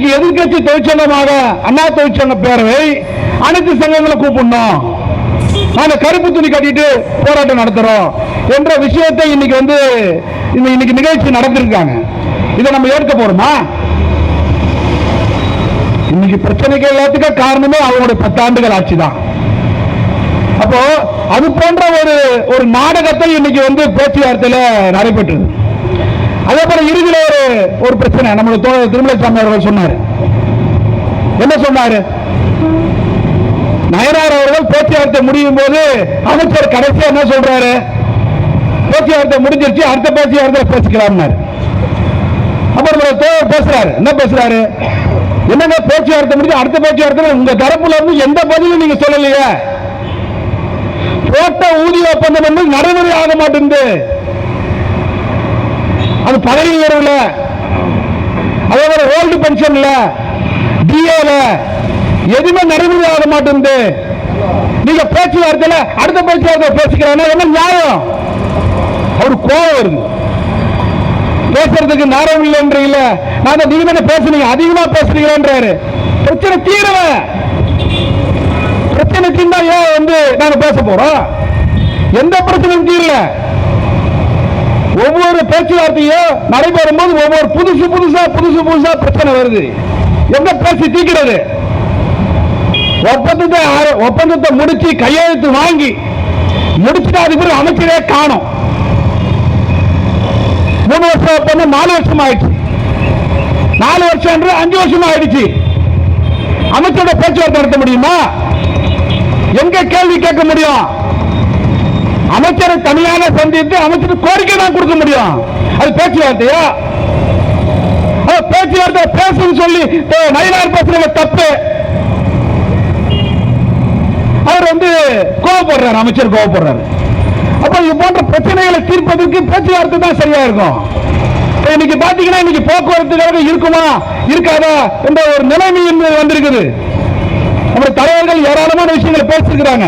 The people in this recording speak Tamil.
இன்னைக்கு எதிர்க்கட்சி தொழிற்சங்கமாக அண்ணா தொழிற்சங்க பேரவை அனைத்து சங்கங்களை கூப்பிடணும். நாங்க கருப்பு துணி கட்டிட்டு போராட்டம் நடத்துறோம் என்ற விஷயத்தை இன்னைக்கு வந்து இன்னைக்கு நிகழ்ச்சி நடத்திருக்காங்க. இதை நம்ம ஏற்க போறோமா? இன்னைக்கு பிரச்சனைக்கு எல்லாத்துக்கும் காரணமே அவங்களுடைய பத்தாண்டுகள் ஆட்சி தான். அப்போ அது போன்ற ஒரு ஒரு நாடகத்தை இன்னைக்கு வந்து பேச்சுவார்த்தையில நடைபெற்றது. அதே போல இறுதியில ஒரு ஒரு பிரச்சனை. நம்மளுடைய தோழர் திருமலைசாமி அவர்கள் சொன்னார். என்ன சொன்னாரு? நயனார் அவர்கள் பேச்சுவார்த்தை முடியும் போது அமைச்சர் கடைசியா என்ன சொல்றாரு? பேச்சுவார்த்தை முடிஞ்சிருச்சு அடுத்த பேச்சுவார்த்தை பேசிக்கலாம்னாரு. அப்புறம் தோழர் பேசுறாரு. என்ன பேசுறாரு? என்னங்க பேச்சுவார்த்தை முடிஞ்சு அடுத்த பேச்சுவார்த்தை உங்க தரப்புல இருந்து எந்த பதிலும் நீங்க சொல்லலையே? போட்ட ஊதிய ஒப்பந்தம் வந்து நடைமுறை ஆக மாட்டேங்குது. அது பதவி உயர்வுல அதே போல ஓல்டு பென்ஷன்ல டிஏல எதுவுமே நடைமுறை ஆக மாட்டேங்குது. நீங்க பேச்சுவார்த்தையில அடுத்த பேச்சுவார்த்தை பேசிக்கிறாங்க என்ன நியாயம்? அவரு கோவம் வருது. பேசுறதுக்கு நேரம் இல்லைன்றீங்கள நான் நீங்க பேசுனீங்க? அதிகமா பேசுறீங்கன்றாரு பிரச்சனை தீரல பிரச்சனை தீர்ந்தா ஏன் வந்து நாங்க பேச போறோம்? எந்த பிரச்சனையும் தீரல. ஒவ்வொரு பேச்சுவார்த்தையும் நடைபெறும் போது ஒவ்வொரு புதுசு புதுசா புதுசு புதுசா பிரச்சனை வருது. எங்க பேசி தீக்கிறது? ஒப்பந்தத்தை ஒப்பந்தத்தை முடிச்சு கையெழுத்து வாங்கி முடிச்சுட்டு அதுக்கு பிறகு அமைச்சரே காணும். மூணு வருஷம் ஒப்பந்தம் நாலு வருஷம் ஆயிடுச்சு. நாலு வருஷம் என்று அஞ்சு வருஷம் ஆயிடுச்சு. அமைச்சரோட பேச்சுவார்த்தை நடத்த முடியுமா? எங்க கேள்வி கேட்க முடியும்? அமைச்சரை தனியாக சந்தித்து அமைச்சர் கோரிக்கை தான் கொடுக்க முடியும். அது பேச்சுவார்த்தையா? பேச்சுவார்த்தை பேசுன்னு சொல்லி அஹ், நயினார் பேசுறது தப்பு. அவர் வந்து கோவப்படுறாரு அமைச்சர் கோவப்படுறாரு. அப்ப இது போன்ற பிரச்சனைகளை தீர்ப்பதற்கு பேச்சுவார்த்தை தான் சரியா இருக்கும். இன்னைக்கு பாத்தீங்கன்னா இன்னைக்கு போக்குவரத்து கழகம் இருக்குமா இருக்காதா என்ற ஒரு நிலைமை வந்திருக்குது. நம்ம தலைவர்கள் ஏராளமான விஷயங்களை பேசிருக்கிறாங்க